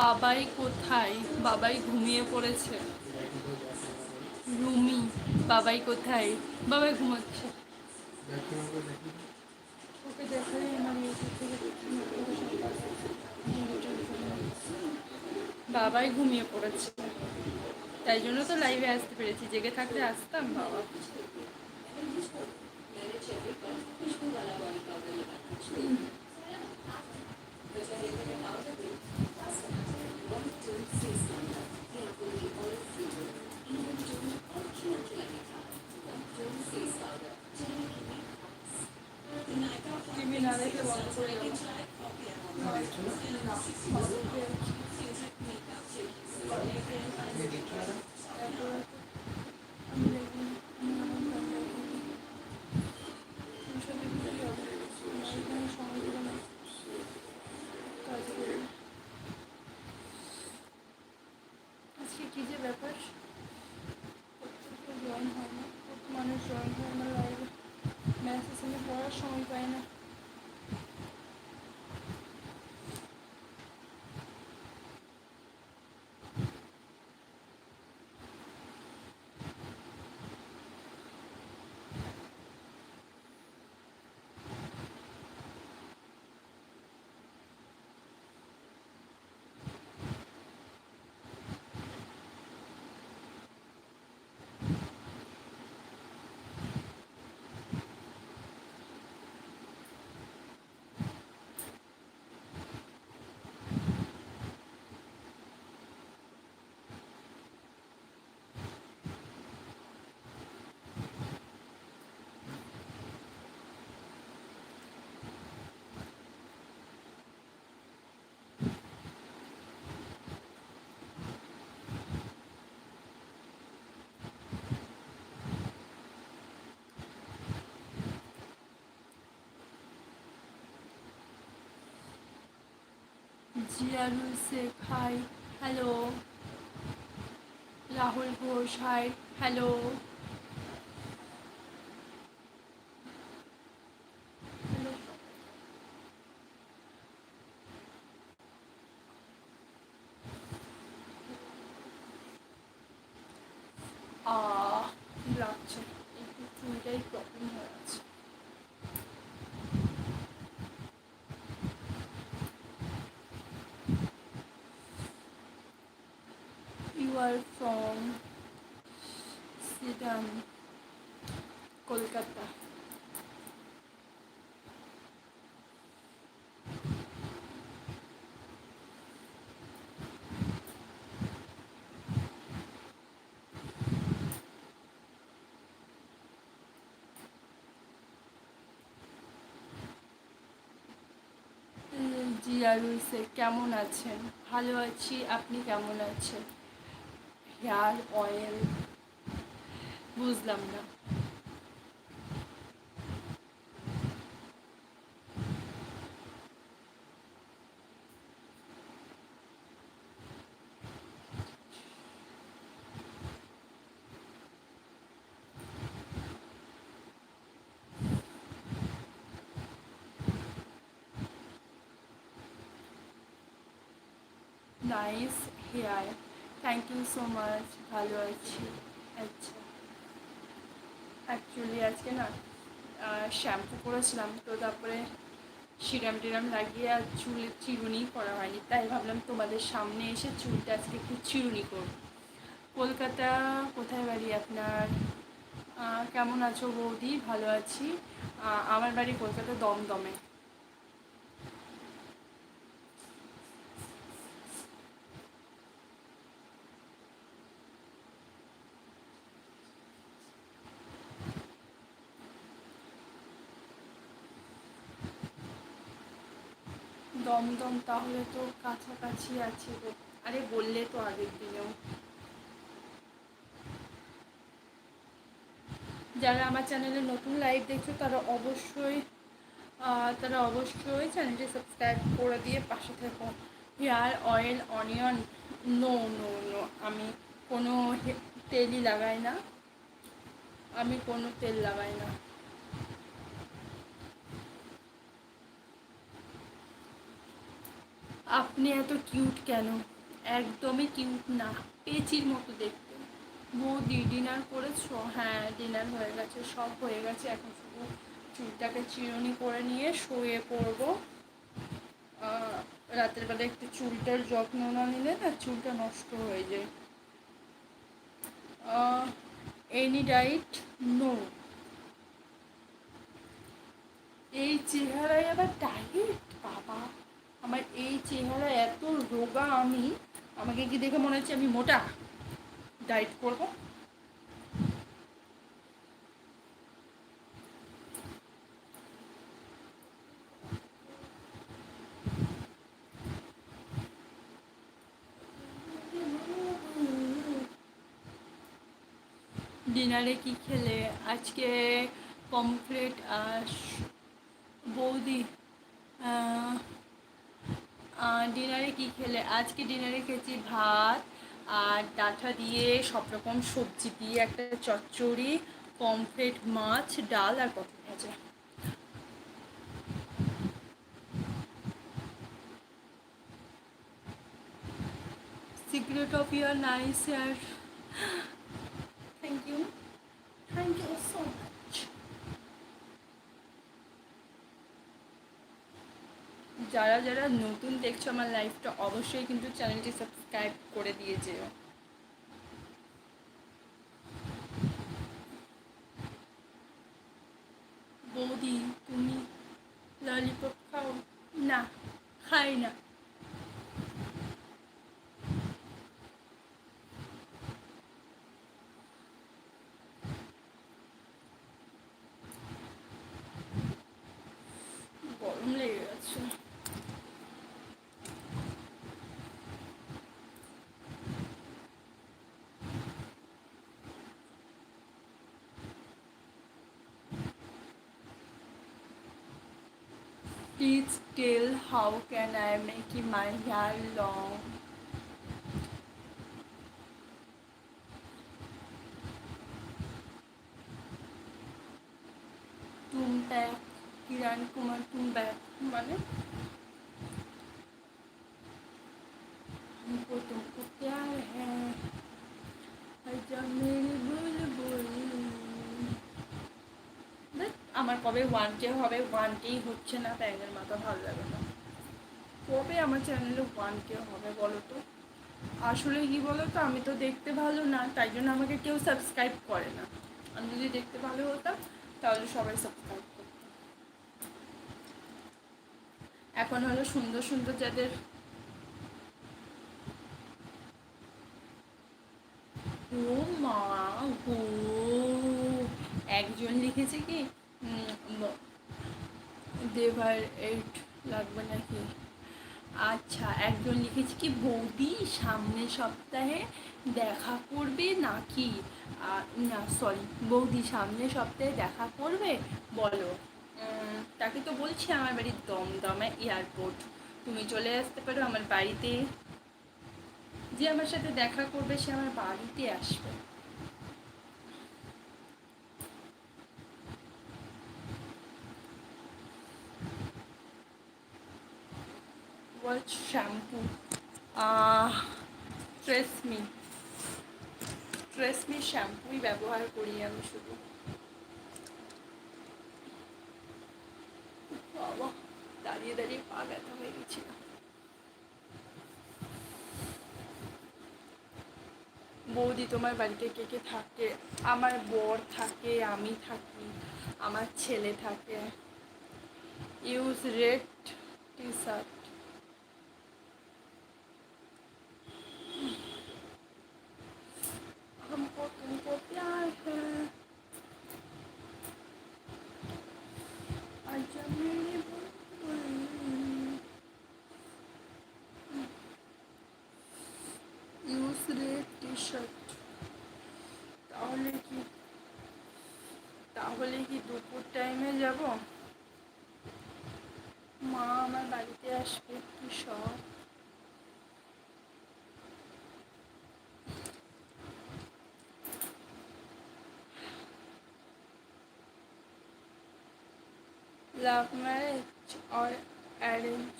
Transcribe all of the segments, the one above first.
বাবাই কোথায়? বাবাই ঘুমিয়ে পড়েছে। রুমি, বাবাই কোথায়? বাবাই ঘুমাচ্ছে। বাবাই ঘুমিয়ে পড়েছে। তাই জন্য তো লাইভে আসতে পেরেছি। জেগে থাকতে আসতাম, বাবা। টিভি না দেখে বন্ধ করে গেল আজকে কী যে ব্যাপার জয়েন হয় না কত মানুষ জয়েন হয় না লাইভে আমি পড়ার সময় পাই না Jiarul Sheikh hi hello Rahul Ghosh hi hello আহ কি লাগছে একটু চুলটাই প্রবলেম হয়ে আছে Are from Sidan, Kolkata Ziarul Sheikh কেমন আছেন? ভালো আছি আপনি কেমন আছেন? হেয়ার অয়েল বুঝলাম না nice hair thank you so much ভালো আছি। আচ্ছা। অ্যাকচুয়ালি আজকে না শ্যাম্পু করেছিলাম তো তারপরে সিরাম টিরাম লাগিয়ে আর চুলে চিরুনি করা হয়নি। তাই ভাবলাম তোমাদের সামনে এসে চুলটা আজকে একটু চিরুনি করব। কলকাতা, কোথায় বাড়ি আপনার? কেমন আছো বৌদি? ভালো আছি। আমার বাড়ি কলকাতা দমদমে। দমদম তাহলে তো কাছাকাছি আছে তো আরে বললে তো আগের দিনেও। যারা আমার চ্যানেলে নতুন লাইভ দেখছ, তারা অবশ্যই তারা অবশ্যই চ্যানেলটি সাবস্ক্রাইব করে দিয়ে পাশে থেকো। Hair oil, onion, no no no, আমি কোনো তেলই লাগাই না। আমি কোনো তেল লাগাই না। আপনি এত কিউট কেন? একদমই কিউট না, পেচির মতো দেখতে। বৌদি ডিনার করেছ? হ্যাঁ ডিনার হয়ে গেছে, সব হয়ে গেছে। এখন শুধু চুলটাকে চিরুনি করে নিয়ে শুয়ে পড়ব। রাতের বেলা একটু চুলটার যত্ন না নিলে না চুলটা নষ্ট হয়ে যায়। এনি ডাইট নো এই চেহারায় আবার বাবা আমার এই চেহারা, এত রোগা আমি, আমাকে কি দেখে মনে হচ্ছে আমি মোটা? ডায়েট করব। ডিনারে কি খেলে? আজকে পমফ্রেট আর বৌদি ডিনারে কি খেলে? আজকে ডিনারে খেয়েছি ভাত আর ডাঁটা দিয়ে সব রকম সবজি দিয়ে একটা চচ্চড়ি, পমফ্রেট, মাছ, ডাল আর কত ভাজা। সিক্রেট অফ ইয়ার nice year thank you thank you so much যারা যারা নতুন দেখছ আমার লাইফটা, অবশ্যই কিন্তু চ্যানেলটি সাবস্ক্রাইব করে দিয়ে যেও। বৌদি, তুমি ললিপপ খাও? না, খাই না। Please tell how can I make my hair long? तुम बैक किरण कुमार तुम बैक আমার কবে ওয়ান কে হবে ওয়ান কেই হচ্ছে না ব্যাঙের মাথা ভালো লাগে না। কবে আমার চ্যানেলে ওয়ান কে হবে বলো তো? আসলে কি বলো তো, আমি তো দেখতে ভালো না, তাই জন্য আমাকে কেউ সাবস্ক্রাইব করে না। আমি যদি দেখতে ভালো হতাম, তাহলে সবাই সাবস্ক্রাইব এখন হলো সুন্দর সুন্দর যাদের ও মা একজন লিখেছে কি দেভার এইট লাগবে নাকি? আচ্ছা একজন লিখেছে কি, বৌদি, সামনের সপ্তাহে দেখা করবে নাকি? না সরি বৌদি, সামনের সপ্তাহে দেখা করবে? বলো। তাকে তো বলছি, আমার বাড়ির দমদমে এয়ারপোর্ট তুমি চলে আসতে পারো আমার বাড়িতে। যে আমার সাথে দেখা করবে, সে আমার বাড়িতে আসবে। Shampoo. Uh, ট্রেসমি ট্রেসমি শ্যাম্পুই ব্যবহার করি আমি শুধু। দাঁড়িয়ে দাঁড়িয়ে পা ব্যথা হয়ে গেছিল। বৌদি তোমার বাড়িতে কে কে থাকে? আমার বর থাকে আমি থাকি আমার ছেলে থাকে। ইউজ রেড টি শার্ট তাহলে কি দুপুর টাইমে যাব? মা আমার বাড়িতে আসবে, কি সব? Love marriage or arrange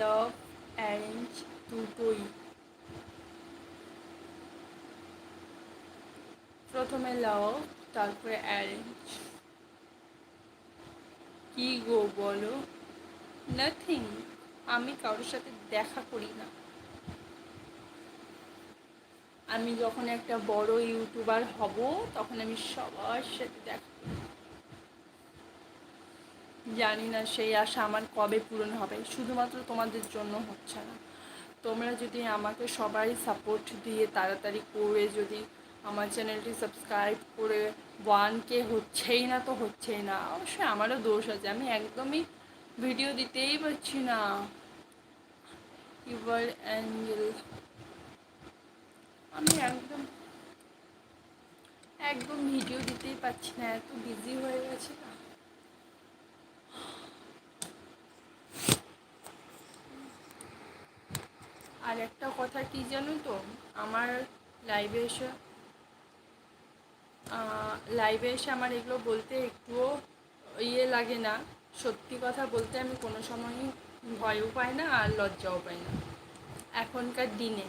love arrange দুটোই। প্রথমে লাভ তারপরে অ্যারেঞ্জ কি গো বলো? নাথিং আমি কারোর সাথে দেখা করি না। আমি যখন একটা বড় ইউটিউবার হব, তখন আমি সবার সাথে দেখা। জানি না সেই আশা আমার কবে পূরণ হবে। শুধুমাত্র তোমাদের জন্য হচ্ছে না। তোমরা যদি আমাকে সবাই সাপোর্ট দিয়ে তাড়াতাড়ি করে যদি আমার চ্যানেলটি সাবস্ক্রাইব করে ওয়ান কে হচ্ছেই না তো হচ্ছেই না। অবশ্যই আমারও দোষ আছে, আমি একদমই ভিডিও দিতেই পারছি না। ইউর অ্যাঙ্গেল আমি একদম একদম ভিডিও দিতেই পারছি না, এত বিজি হয়ে গেছে না। আর একটা কথা কি জানো তো? আমার লাইভে এসে লাইভে এসে আমার এগুলো বলতে একটুও ইয়ে লাগে না। সত্যি কথা বলতে আমি কোনো সময়ই ভয়ও পাই না আর লজ্জাও পাই না। এখনকার দিনে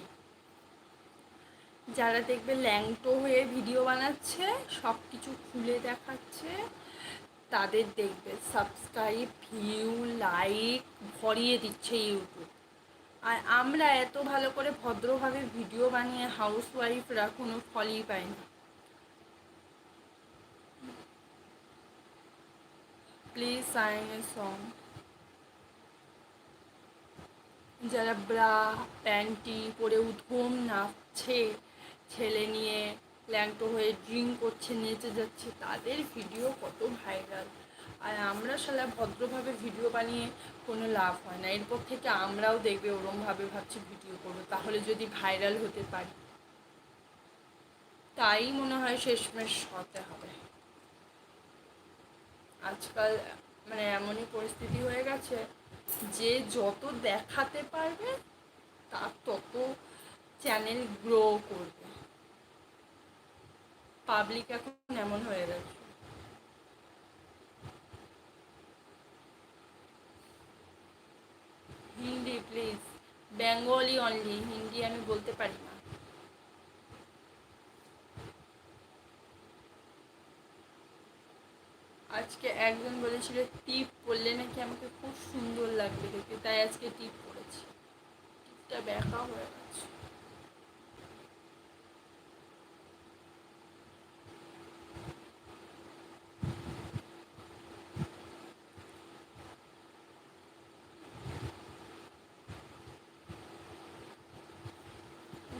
যারা দেখবে ল্যাংটো হয়ে ভিডিও বানাচ্ছে সব কিছু খুলে দেখাচ্ছে, তাদের দেখবে সাবস্ক্রাইব ভিউ লাইক ভরিয়ে দিচ্ছে ইউটিউব আর আমরা এত ভালো করে ভদ্রভাবে ভিডিও বানিয়ে হাউস ওয়াইফরা কোনো ফলই পাই না। প্লিজ সাইন এ সং যারা ব্রা প্যান্টি পরে উদ্গম নাচছে ছেলে নিয়ে ল্যাংটো হয়ে ড্রিঙ্ক করছে, নেচে যাচ্ছে, তাদের ভিডিও কত ভাইরাল আর আমরা সালা ভদ্রভাবে ভিডিও বানিয়ে কোনো লাভ হয় না। এরপর থেকে আমরাও দেখবে ওরমভাবে ভাবছি ভিডিও করব। তাহলে যদি ভাইরাল হতে পারি। তাই মনে হয় শেষমেশ হতে হবে। আজকাল মানে এমনই পরিস্থিতি হয়ে গেছে যে যত দেখাতে পারবে, তার তত চ্যানেল গ্রো করবে। পাবলিক এখন এমন হয়ে গেছে। হিন্দি প্লিজ বেঙ্গলি অনলি হিন্দি আমি বলতে পারি না। একজন বলেছিল টিপ পরলে নাকি আমাকে খুব সুন্দর লাগবে দেখতে তাই আজকে টিপ পরেছি টিপটা ব্যাকা হয়ে গেছে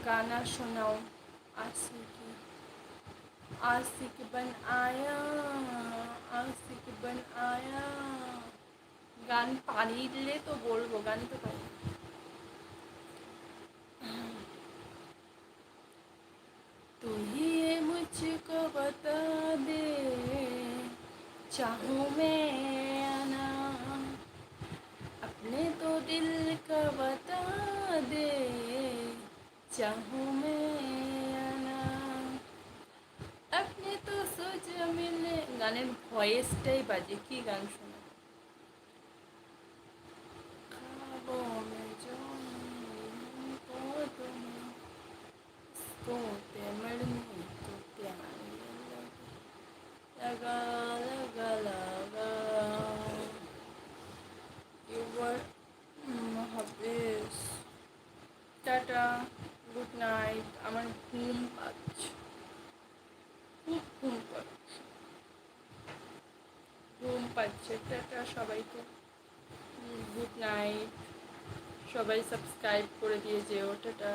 गाना सुनाओ आशिकी आशिक बन आया आशिक बन आया গান পারিলে তো বলবো গান তো পারি तू ही ये मुझको बता दे चाहूँ मैं आना अपने तो दिल का बता दे चाहूँ मैं গানের ভয়েসটাই বাজে কী গান শোনা পাচ্ছে টাটা সবাইকে। Good night. সবাই সাবস্ক্রাইব করে দিয়ে যেও টাটা।